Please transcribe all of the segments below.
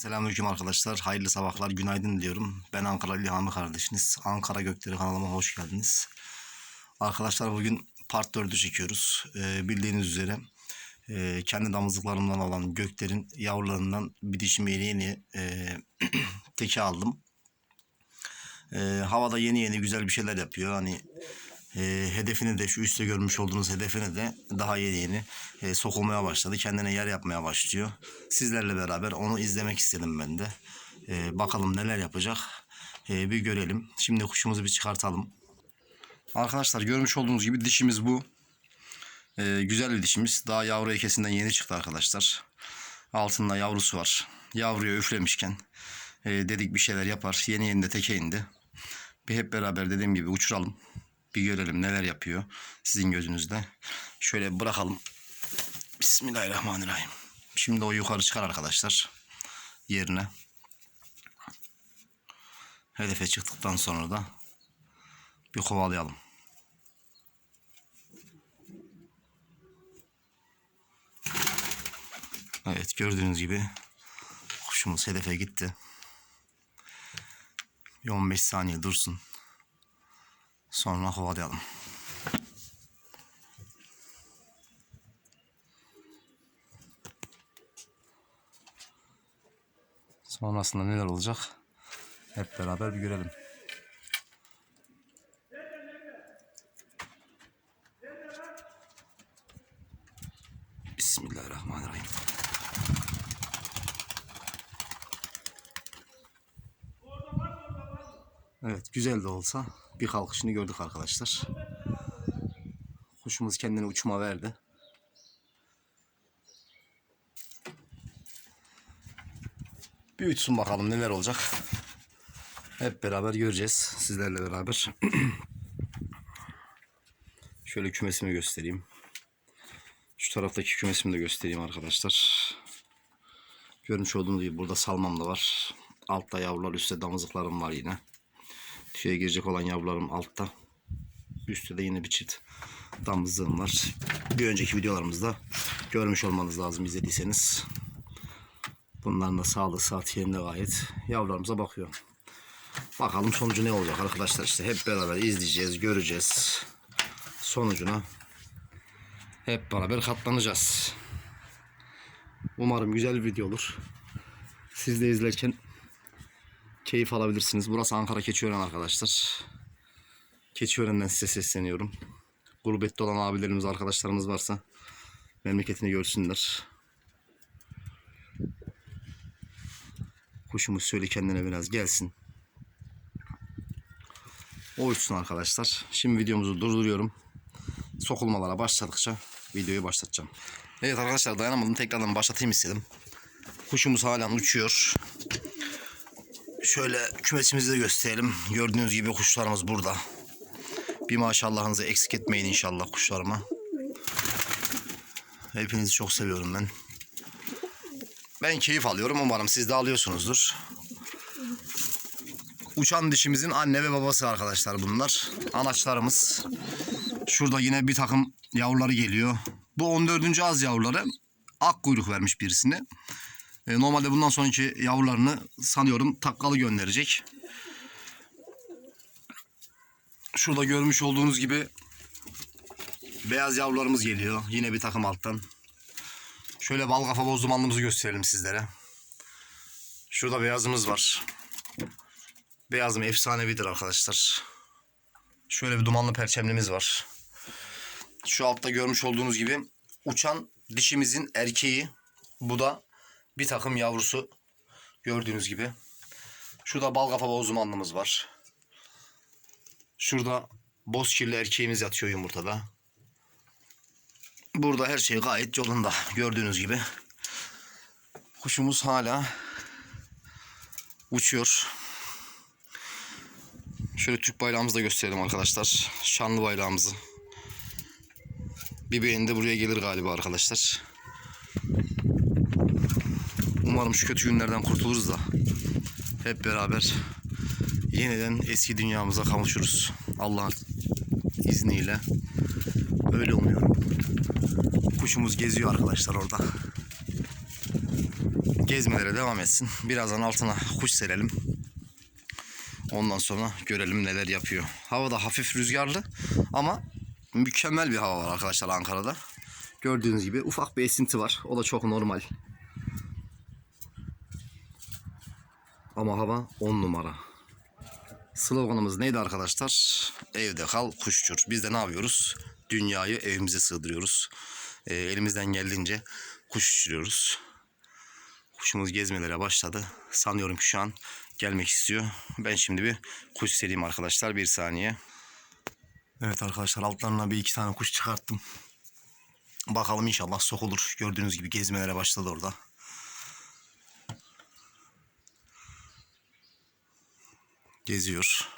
Selamünaleyküm arkadaşlar. Hayırlı sabahlar, günaydın diyorum. Ben Ankara İlhami kardeşiniz. Ankara Gökleri kanalıma hoş geldiniz. Arkadaşlar bugün part 4'ü çekiyoruz. Ee, bildiğiniz üzere e, kendi damızlıklarımdan olan göklerin yavrularından bir dişimi yeni yeni e, teke aldım. E, havada yeni yeni güzel bir şeyler yapıyor. Hani e, hedefini de şu üstte görmüş olduğunuz hedefine de daha yeni yeni e, sokulmaya başladı. Kendine yer yapmaya başlıyor. Sizlerle beraber onu izlemek istedim ben de. E, bakalım neler yapacak. E, bir görelim. Şimdi kuşumuzu bir çıkartalım. Arkadaşlar görmüş olduğunuz gibi dişimiz bu. E, güzel bir dişimiz. Daha yavru ekesinden yeni çıktı arkadaşlar. Altında yavrusu var. Yavruya üflemişken e, dedik bir şeyler yapar. Yeni yeni de teke indi. Bir hep beraber dediğim gibi uçuralım. Bir görelim neler yapıyor sizin gözünüzde. Şöyle bırakalım. Bismillahirrahmanirrahim. Şimdi o yukarı çıkar arkadaşlar. Yerine. Hedefe çıktıktan sonra da bir kovalayalım. Evet gördüğünüz gibi kuşumuz hedefe gitti. Bir 15 saniye dursun. Sonra kovalayalım. Sonrasında neler olacak? Hep beraber bir görelim. Bismillahirrahmanirrahim. Evet güzel de olsa bir kalkışını gördük arkadaşlar. Kuşumuz kendini uçma verdi. Bir uçsun bakalım neler olacak. Hep beraber göreceğiz sizlerle beraber. Şöyle kümesimi göstereyim. Şu taraftaki kümesimi de göstereyim arkadaşlar. Görmüş olduğunuz gibi burada salmam da var. Altta yavrular, üstte damızlıklarım var yine. Şeye girecek olan yavrularım altta. Üstte de yine bir çift damızlığım var. Bir önceki videolarımızda görmüş olmanız lazım izlediyseniz. Bunların da sağlığı saat yerinde gayet. Yavrularımıza bakıyor. Bakalım sonucu ne olacak arkadaşlar işte hep beraber izleyeceğiz, göreceğiz. Sonucuna hep beraber katlanacağız. Umarım güzel bir video olur. Siz de izlerken keyif alabilirsiniz. Burası Ankara Keçiören arkadaşlar. Keçiören'den size sesleniyorum. Gurbette olan abilerimiz, arkadaşlarımız varsa memleketini görsünler. Kuşumuz şöyle kendine biraz gelsin. O uçsun arkadaşlar. Şimdi videomuzu durduruyorum. Sokulmalara başladıkça videoyu başlatacağım. Evet arkadaşlar dayanamadım. Tekrardan başlatayım istedim. Kuşumuz halen uçuyor. Şöyle kümesimizi de gösterelim. Gördüğünüz gibi kuşlarımız burada. Bir maşallahınızı eksik etmeyin inşallah kuşlarıma. Hepinizi çok seviyorum ben. Ben keyif alıyorum. Umarım siz de alıyorsunuzdur. Uçan dişimizin anne ve babası arkadaşlar bunlar. Anaçlarımız. Şurada yine bir takım yavruları geliyor. Bu 14. az yavruları. Ak kuyruk vermiş birisine. E, normalde bundan sonraki yavrularını sanıyorum takkalı gönderecek. Şurada görmüş olduğunuz gibi beyaz yavrularımız geliyor. Yine bir takım alttan. Şöyle bal kafa boz dumanlımızı gösterelim sizlere. Şurada beyazımız var. Beyazım efsanevidir arkadaşlar. Şöyle bir dumanlı perçemlimiz var. Şu altta görmüş olduğunuz gibi uçan dişimizin erkeği. Bu da bir takım yavrusu. Gördüğünüz gibi. Şurada bal kafa boz dumanlımız var. Şurada boz kirli erkeğimiz yatıyor yumurtada. Burada her şey gayet yolunda. Gördüğünüz gibi. Kuşumuz hala uçuyor. Şöyle Türk bayrağımızı da gösterelim arkadaşlar. Şanlı bayrağımızı. Bir beğeni de buraya gelir galiba arkadaşlar. Umarım şu kötü günlerden kurtuluruz da hep beraber yeniden eski dünyamıza kavuşuruz. Allah'ın izniyle. Öyle umuyorum. Kuşumuz geziyor arkadaşlar orada. gezmelere devam etsin. Birazdan altına kuş serelim. Ondan sonra görelim neler yapıyor. Hava da hafif rüzgarlı ama mükemmel bir hava var arkadaşlar Ankara'da. Gördüğünüz gibi ufak bir esinti var. O da çok normal. Ama hava 10 numara. Sloganımız neydi arkadaşlar? Evde kal, kuş uçur. Biz de ne yapıyoruz? Dünyayı evimize sığdırıyoruz. Ee, elimizden geldiğince kuş uçuruyoruz. Kuşumuz gezmelere başladı. Sanıyorum ki şu an gelmek istiyor. Ben şimdi bir kuş sereyim arkadaşlar. Bir saniye. Evet arkadaşlar altlarına bir iki tane kuş çıkarttım. Bakalım inşallah sokulur. Gördüğünüz gibi gezmelere başladı orada. Geziyor.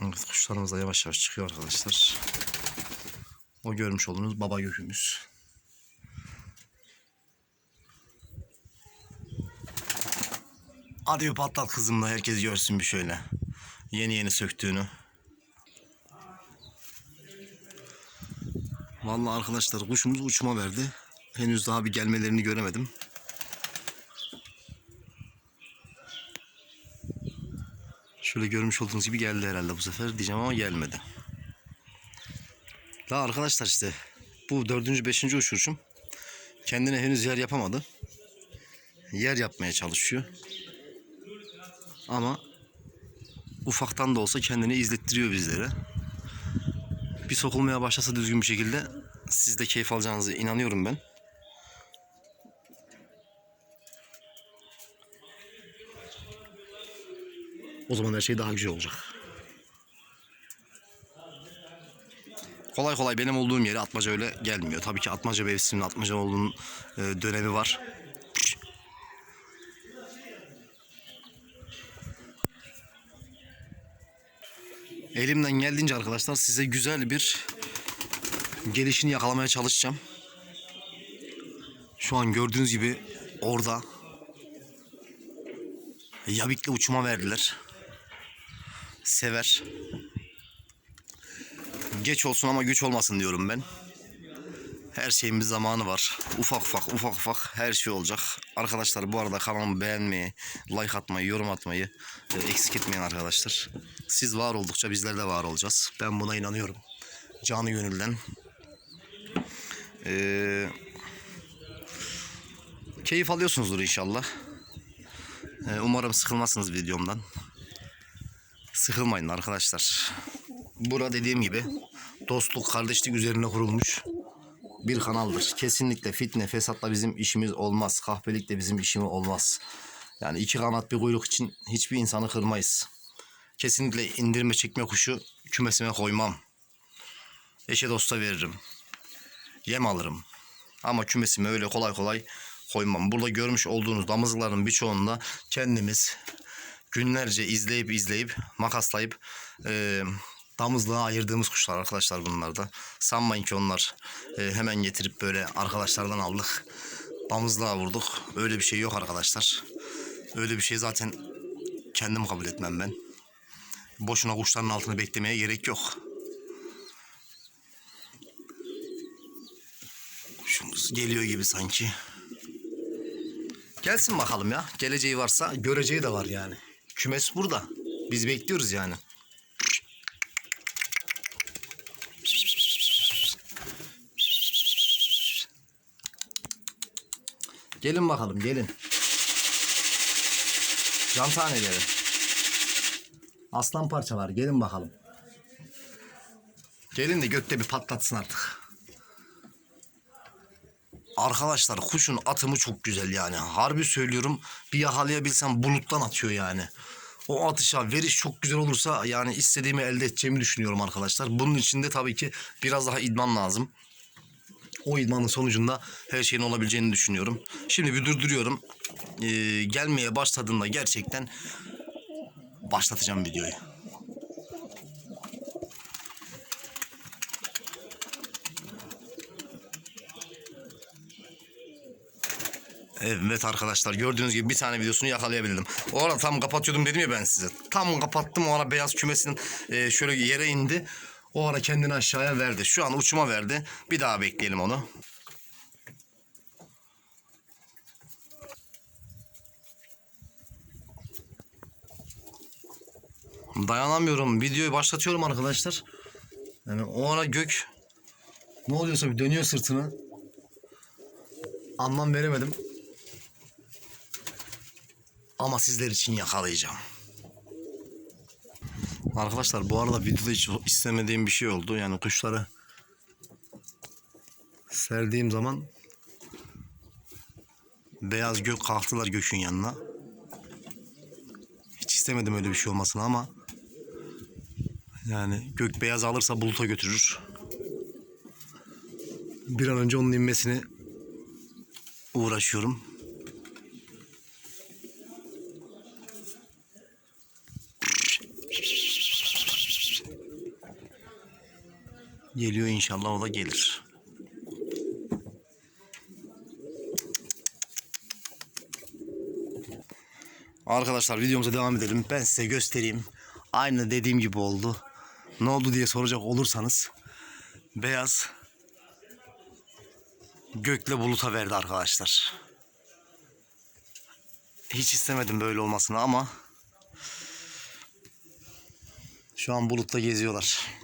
Evet kuşlarımız da yavaş yavaş çıkıyor arkadaşlar. O görmüş olduğunuz baba gökümüz. Hadi bir patlat kızımla herkes görsün bir şöyle. Yeni yeni söktüğünü. Vallahi arkadaşlar kuşumuz uçma verdi. Henüz daha bir gelmelerini göremedim. Şöyle görmüş olduğunuz gibi geldi herhalde bu sefer diyeceğim ama gelmedi. Daha arkadaşlar işte bu dördüncü beşinci uçuruşum. Kendine henüz yer yapamadı. Yer yapmaya çalışıyor. Ama ufaktan da olsa kendini izlettiriyor bizlere. Sokulmaya başlasa düzgün bir şekilde siz de keyif alacağınızı inanıyorum ben. O zaman her şey daha güzel olacak. Kolay kolay benim olduğum yere atmaca öyle gelmiyor. Tabii ki atmaca mevsiminin atmaca olduğunun e, dönemi var. Elimden geldiğince arkadaşlar size güzel bir gelişini yakalamaya çalışacağım. Şu an gördüğünüz gibi orada yabikli uçuma verdiler. Sever. Geç olsun ama güç olmasın diyorum ben. Her şeyin bir zamanı var. Ufak ufak ufak ufak her şey olacak. Arkadaşlar bu arada kanalımı beğenmeyi, like atmayı, yorum atmayı e, eksik etmeyin arkadaşlar. Siz var oldukça bizler de var olacağız. Ben buna inanıyorum. Canı gönülden. Ee, keyif alıyorsunuzdur inşallah. Ee, umarım sıkılmazsınız videomdan. Sıkılmayın arkadaşlar. Bura dediğim gibi dostluk, kardeşlik üzerine kurulmuş bir kanaldır. Kesinlikle fitne, fesatla bizim işimiz olmaz. Kahpelikle bizim işimiz olmaz. Yani iki kanat bir kuyruk için hiçbir insanı kırmayız. Kesinlikle indirme çekme kuşu kümesime koymam. Eşe dosta veririm. Yem alırım. Ama kümesime öyle kolay kolay koymam. Burada görmüş olduğunuz damızlıkların birçoğunda kendimiz günlerce izleyip izleyip makaslayıp e, damızlığa ayırdığımız kuşlar arkadaşlar bunlar da. Sanmayın ki onlar e, hemen getirip böyle arkadaşlardan aldık. Damızlığa vurduk. Öyle bir şey yok arkadaşlar. Öyle bir şey zaten kendim kabul etmem ben. Boşuna kuşların altını beklemeye gerek yok. Kuşumuz geliyor gibi sanki. Gelsin bakalım ya. Geleceği varsa göreceği de var yani. Kümes burada. Biz bekliyoruz yani. Gelin bakalım gelin. Can taneleri. Aslan parçalar gelin bakalım. Gelin de gökte bir patlatsın artık. Arkadaşlar kuşun atımı çok güzel yani. Harbi söylüyorum bir yakalayabilsem buluttan atıyor yani. O atışa veriş çok güzel olursa yani istediğimi elde edeceğimi düşünüyorum arkadaşlar. Bunun için de tabii ki biraz daha idman lazım. O idmanın sonucunda her şeyin olabileceğini düşünüyorum. Şimdi bir durduruyorum. Ee, gelmeye başladığında gerçekten başlatacağım videoyu. Evet arkadaşlar gördüğünüz gibi bir tane videosunu yakalayabildim. O ara tam kapatıyordum dedim ya ben size. Tam kapattım o ara beyaz kümesinin e, şöyle yere indi. O ara kendini aşağıya verdi. Şu an uçuma verdi. Bir daha bekleyelim onu. Dayanamıyorum. Videoyu başlatıyorum arkadaşlar. Yani o ara gök ne oluyorsa bir dönüyor sırtına. Anlam veremedim. Ama sizler için yakalayacağım. Arkadaşlar bu arada videoda hiç istemediğim bir şey oldu. Yani kuşları serdiğim zaman beyaz gök kalktılar gökün yanına. Hiç istemedim öyle bir şey olmasını ama yani gök beyaz alırsa buluta götürür. Bir an önce onun inmesini uğraşıyorum. Geliyor inşallah o da gelir. Arkadaşlar videomuza devam edelim. Ben size göstereyim. Aynı dediğim gibi oldu. Ne oldu diye soracak olursanız beyaz gökle buluta verdi arkadaşlar. Hiç istemedim böyle olmasını ama şu an bulutta geziyorlar.